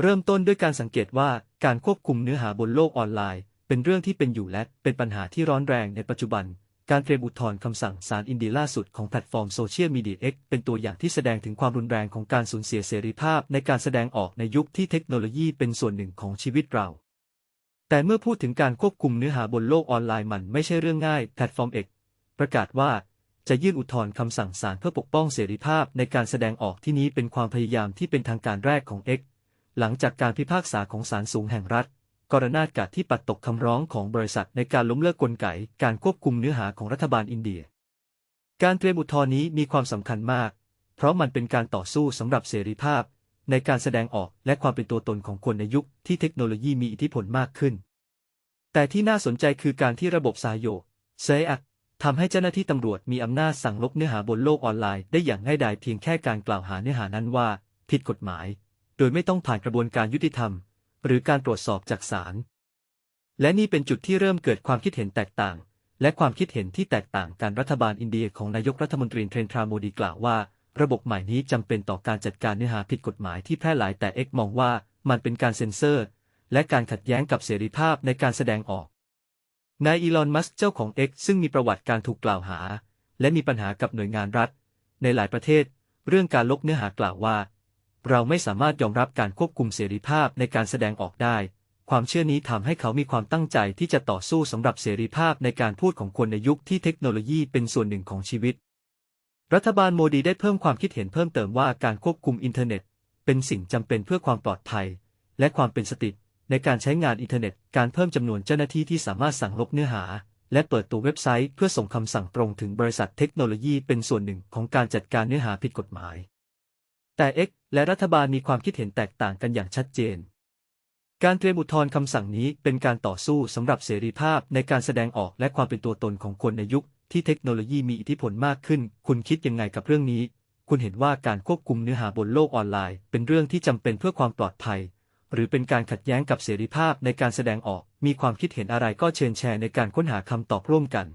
เริ่มต้นด้วยการสังเกตว่าการควบคุมเนื้อหาบนโลกออนไลน์ เป็นเรื่องที่เป็นอยู่และเป็นปัญหาที่ร้อนแรงในปัจจุบัน การเตรียมอุทธรณ์คำสั่งศาลอินเดียล่าสุดของแพลตฟอร์มโซเชียลมีเดีย X เป็นตัวอย่างที่แสดงถึงความรุนแรงของการสูญเสียเสรีภาพ ในการแสดงออกในยุคที่เทคโนโลยีเป็นส่วนหนึ่งของชีวิตเราแต่เมื่อพูดถึงการควบคุมเนื้อหาบนโลกออนไลน์มันไม่ใช่เรื่องง่ายแพลตฟอร์ม X ประกาศว่าจะยื่นอุทธรณ์คำสั่งศาลเพื่อปกป้องเสรีภาพในการแสดงออกที่นี้เป็นความพยายามที่เป็นทางการแรกของ X หลังจากการพิพากษาของศาลสูงแห่งรัฐกรนาศกาที่ปัดตกคำร้องของบริษัทในการล้มเลิกกลไกการควบคุมเนื้อหาของรัฐบาลอินเดีย การเตรียมอุทธรณ์นี้มีความสำคัญมาก เพราะมันเป็นการต่อสู้สำหรับเสรีภาพ ในการแสดงออกและความเป็นตัวตนของคนในยุคที่เทคโนโลยีมีอิทธิพลมากขึ้น แต่ที่น่าสนใจคือการที่ระบบสายโยเซอักทำให้เจ้าหน้าที่ตำรวจมีอำนาจสั่งลบเนื้อหาบนโลกออนไลน์ได้อย่างง่ายดายเพียงแค่การกล่าวหาเนื้อหานั้นว่า ผิดกฎหมาย โดยไม่ต้องผ่านกระบวนการยุติธรรม หรือการตรวจสอบจากศาล และนี่เป็นจุดที่เริ่มเกิดความคิดเห็นแตกต่าง และความคิดเห็นที่แตกต่างการรัฐบาลอินเดียของนายกรัฐมนตรีเทรนทราโมดีกล่าวว่า ระบบใหม่นี้จำเป็นต่อการจัดการเนื้อหาผิดกฎหมายที่แพร่หลายแต่เอ็กมองว่ามันเป็นการเซ็นเซอร์ และการขัดแย้งกับเสรีภาพในการแสดงออกนายอีลอน มัสก์เจ้าของ X ซึ่งมีประวัติการถูกกล่าวหา และมีปัญหากับหน่วยงานรัฐ ในหลายประเทศ เรื่องการลบเนื้อหากล่าวว่า เราไม่สามารถยอมรับการควบคุมเสรีภาพในการแสดงออกได้ ความเชื่อนี้ทำให้เขามีความตั้งใจที่จะต่อสู้สำหรับเสรีภาพในการพูดของคนในยุคที่เทคโนโลยีเป็นส่วนหนึ่งของชีวิต รัฐบาลโมดีได้เพิ่มความคิดเห็นเพิ่มเติมว่าการควบคุมอินเทอร์เน็ต เป็นสิ่งจำเป็นเพื่อความปลอดภัย และความเป็นสติในการใช้งานอินเทอร์เน็ต การเพิ่มจำนวนเจ้าหน้าที่ที่สามารถสั่งลบเนื้อหา และเปิดตัวเว็บไซต์เพื่อส่งคำสั่งตรงถึงบริษัทเทคโนโลยีเป็นส่วนหนึ่งของการจัดการเนื้อหาผิดกฎหมาย แต่ X และรัฐบาลมีความคิดเห็นแตกต่างกันอย่างชัดเจน การเตรียมอุทธรณ์คำสั่งนี้เป็นการต่อสู้สำหรับเสรีภาพในการแสดงออกและความเป็นตัวตนของคนในยุคที่เทคโนโลยีมีอิทธิพลมากขึ้น คุณคิดยังไงกับเรื่องนี้ คุณเห็นว่าการควบคุมเนื้อหาบนโลกออนไลน์ เป็นเรื่องที่จำเป็นเพื่อความปลอดภัย หรือเป็นการขัดแย้งกับเสรีภาพในการแสดงออก มีความคิดเห็นอะไรก็เชิญแชร์ในการค้นหาคำตอบร่วมกัน